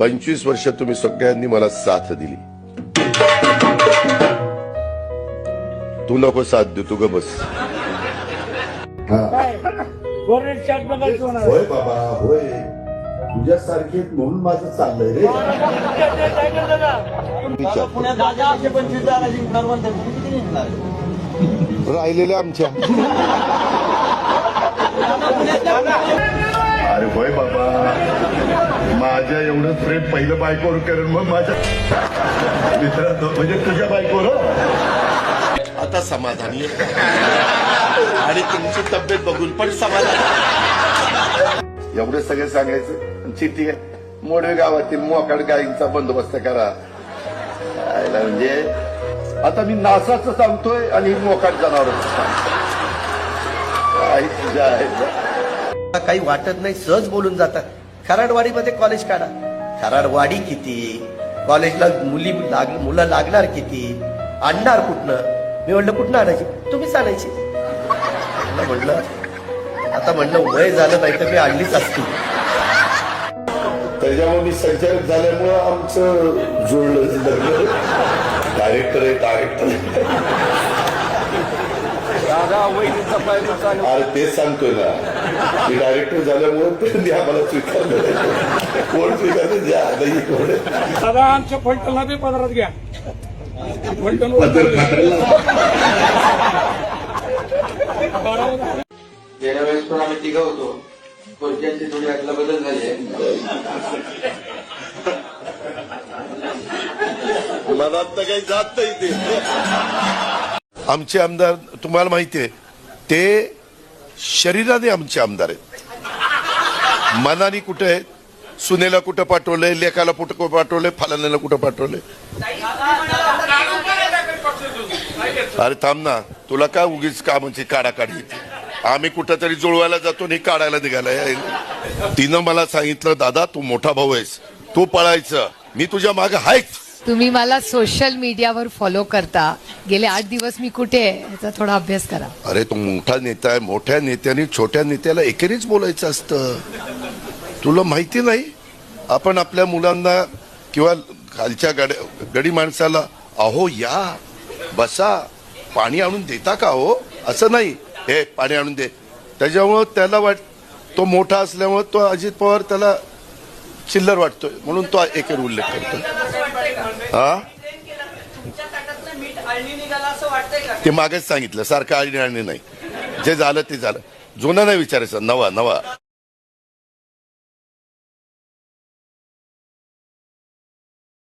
पंचवीस वर्ष तुम्ही सगळ्यांनी मला साथ दिली. तू नको साथ देऊ तू ग बस. होय बाबा होय. तुझ्यासारखे म्हणून माझं चाललंय रे. राहिलेल्या आमच्या. अरे होय बाबा. माझ्या एवढं प्रेम पहिलं बायकोवर करेन मग माझ्या मित्रांनो म्हणजे तुझ्या बायकोवर? हो. आता समाधानी आहे. आणि तुमची तब्येत बघून पण समाधान एवढं सगळं सांगायचं. चिठ्ठी आहे मोडवे गावातील मोकाड गायींचा बंदोबस्त करा. म्हणजे आता मी नासाचं सांगतोय आणि मोकाट जनावरच तुझ्या आहे काही वाटत नाही सहज बोलून जातात. खराडवाडीमध्ये कॉलेज काढा. खराडवाडी किती? कॉलेजला मुली लाग मुलं लागणार किती? आणणार कुठनं? मी म्हणलं कुठनं आणायची? तुम्हीच आणायची. म्हणलं आता म्हणलं वय झालं नाही तर मी आणलीच असती. त्याच्यामुळे मी संचालक झाल्यामुळं आमचं जुळलं डायरेक्टर आहे डायरेक्टर अरे तेच सांगतोय ना. मी डायरेक्टर झाल्यामुळं त्यांनी आम्हाला स्वीकारलं नाही. कोण स्वीकारलं? द्या नाही कोण दादा आमच्या फलटणला बी पदरात घ्या. फलटण गेल्या वेळेस पण आम्ही तिघं होतो. खुर्च्यांची थोडी अदला बदल झाली आहे? मनात तर काही जात नाही ते. आमचे आमदार तुम्हाला माहिती आहे ते शरीराने आमचे आमदार आहेत. मनाने कुठे आहेत? सुनेला कुठं पाठवलंय? लेखाला कुठं पाठवलंय? फलाण्याला कुठं पाठवलंय? अरे थांब ना. तुला काय उगीच कामाची काढाकाढी येते. आम्ही कुठं तरी जुळवायला जातो आणि काढायला निघालाय तिनं मला सांगितलं दादा तू मोठा भाऊ आहेस. तू पळायचं. मी तुझ्या मागे आहेच तुम्ही मला सोशल मीडियावर फॉलो करता. गेले आठ दिवस मी कुठे आहे याचा थोडा अभ्यास करा. अरे तो मोठा नेता आहे मोठ्या नेत्याने छोट्या नेत्याला एकेरीच बोलायचं असतं. तुला माहिती नाही? आपण आपल्या मुलांना किंवा खालच्या गड्या गडी माणसाला अहो या बसा पाणी आणून देता का हो? असं नाही. हे पाणी आणून दे. त्याच्यामुळं त्याला वाट तो मोठा असल्यामुळं तो अजित पवार त्याला चिल्लर वाटतोय. म्हणून तो एकेर उल्लेख करतो हा? ते मागेच सांगितलं सारखं आणि आणि नाही. जे झालं ते झालं. जुनं नाही विचारायचं नवा नवा.